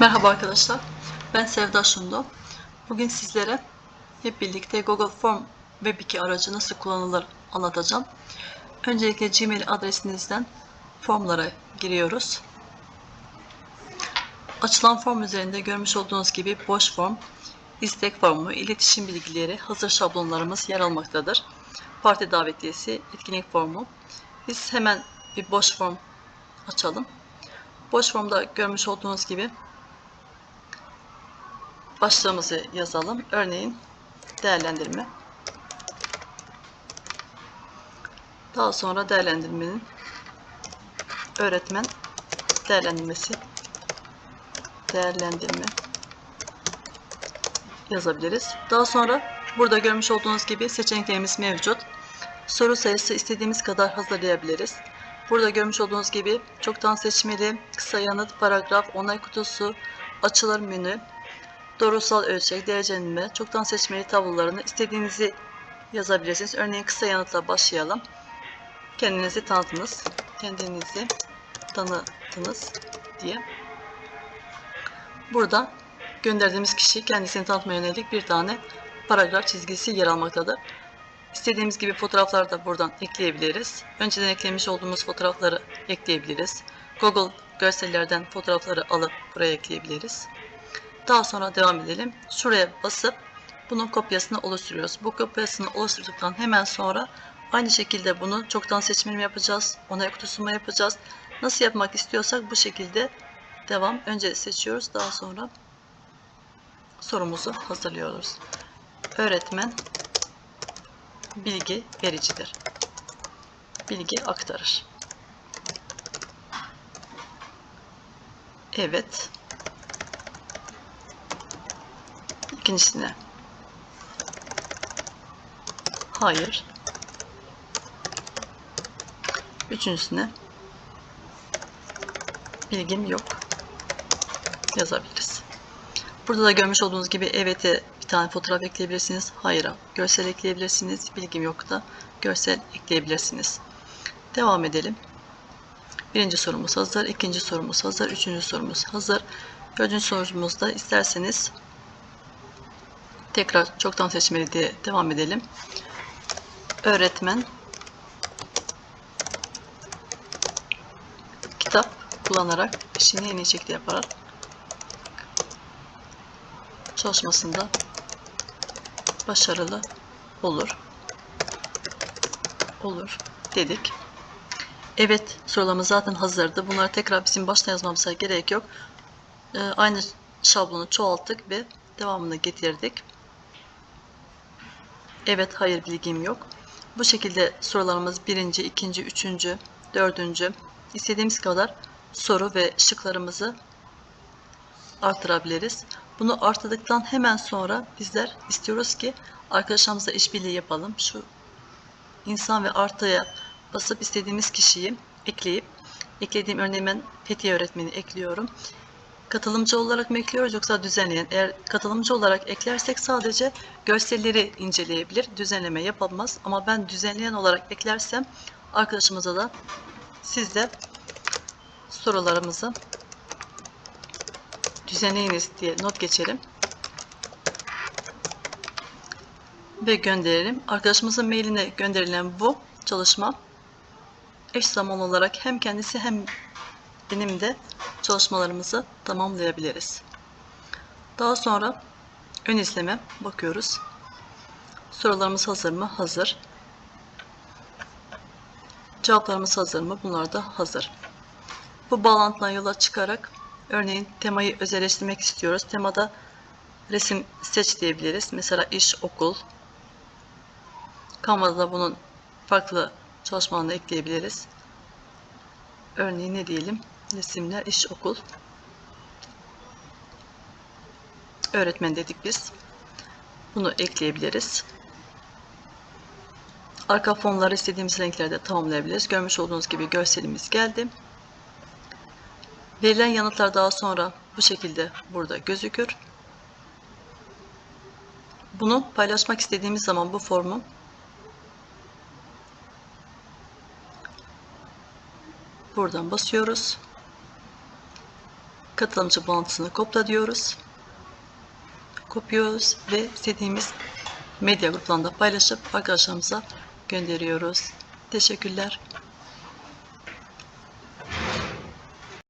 Merhaba arkadaşlar. Ben Sevda Şundu. Bugün sizlere hep birlikte Google Form Web 2 aracı nasıl kullanılır anlatacağım. Öncelikle Gmail adresinizden formlara giriyoruz. Açılan form üzerinde görmüş olduğunuz gibi boş form, istek formu, iletişim bilgileri, hazır şablonlarımız yer almaktadır. Parti davetiyesi, etkinlik formu. Biz hemen bir boş form açalım. Boş formda görmüş olduğunuz gibi başlığımızı yazalım. Örneğin değerlendirme. Daha sonra değerlendirmenin öğretmen değerlendirmesi değerlendirme yazabiliriz. Daha sonra burada görmüş olduğunuz gibi seçeneklerimiz mevcut. Soru sayısı istediğimiz kadar hazırlayabiliriz. Burada görmüş olduğunuz gibi çoktan seçmeli, kısa yanıt, paragraf, onay kutusu, açılır menü, doğrusal ölçek, derecelenme, çoktan seçmeli tablolarını istediğinizi yazabilirsiniz. Örneğin kısa yanıtla başlayalım. Kendinizi tanıtınız. Kendinizi tanıtınız diye. Burada gönderdiğimiz kişi kendisini tanıtmaya yönelik bir tane paragraf çizgisi yer almaktadır. İstediğimiz gibi fotoğrafları da buradan ekleyebiliriz. Önceden eklemiş olduğumuz fotoğrafları ekleyebiliriz. Google görsellerden fotoğrafları alıp buraya ekleyebiliriz. Daha sonra devam edelim. Şuraya basıp bunun kopyasını oluşturuyoruz. Bu kopyasını oluşturduktan hemen sonra aynı şekilde bunu çoktan seçmeli mi yapacağız? Onay kutusu mu yapacağız? Nasıl yapmak istiyorsak bu şekilde devam. Önce seçiyoruz. Daha sonra sorumuzu hazırlıyoruz. Öğretmen bilgi vericidir. Bilgi aktarır. Evet. İkincisine. Hayır. Üçüncüsüne. Bilgim yok. Yazabiliriz. Burada da görmüş olduğunuz gibi evet'e bir tane fotoğraf ekleyebilirsiniz. Hayır'a görsel ekleyebilirsiniz. Bilgim yok da görsel ekleyebilirsiniz. Devam edelim. Birinci sorumuz hazır. ikinci sorumuz hazır. Üçüncü sorumuz hazır. Dördüncü sorumuzda isterseniz tekrar çoktan seçmeli diye devam edelim. Öğretmen kitap kullanarak işini en iyi şekilde yaparak çalışmasında başarılı olur. Olur dedik. Evet sorularımız zaten hazırdı. Bunları tekrar bizim baştan yazmamıza gerek yok. Ee, aynı şablonu çoğalttık ve devamını getirdik. Evet, hayır bilgim yok. Bu şekilde sorularımız birinci, ikinci, üçüncü, dördüncü istediğimiz kadar soru ve şıklarımızı artırabiliriz. Bunu artırdıktan hemen sonra bizler istiyoruz ki arkadaşlarımızla işbirliği yapalım. Şu insan ve artıya basıp istediğimiz kişiyi ekleyip eklediğim örneğin ben Fethiye öğretmeni ekliyorum. Katılımcı olarak mı ekliyoruz yoksa düzenleyen? Eğer katılımcı olarak eklersek sadece görselleri inceleyebilir, düzenleme yapamaz. Ama ben düzenleyen olarak eklersem arkadaşımıza da siz de sorularımızı düzenleyiniz diye not geçelim. Ve gönderelim. Arkadaşımızın mailine gönderilen bu çalışma eş zamanlı olarak hem kendisi hem benim de çalışmalarımızı tamamlayabiliriz. Daha sonra ön izleme bakıyoruz. Sorularımız hazır mı? Hazır. Cevaplarımız hazır mı? Bunlar da hazır. Bu bağlantıdan yola çıkarak örneğin temayı özelleştirmek istiyoruz. Temada resim seç diyebiliriz. Mesela iş, okul. Canva'da da bunun farklı çalışmalarını ekleyebiliriz. Örneğin ne diyelim? Resimler, iş, okul. Öğretmen dedik biz. Bunu ekleyebiliriz. Arka fonları istediğimiz renklerde tamamlayabiliriz. Görmüş olduğunuz gibi görselimiz geldi. Verilen yanıtlar daha sonra bu şekilde burada gözükür. Bunu paylaşmak istediğimiz zaman bu formu buradan basıyoruz. Katılımcı bağlantısını kopla diyoruz. Kopuyoruz ve istediğimiz medya gruplarında paylaşıp arkadaşlarımıza gönderiyoruz. Teşekkürler.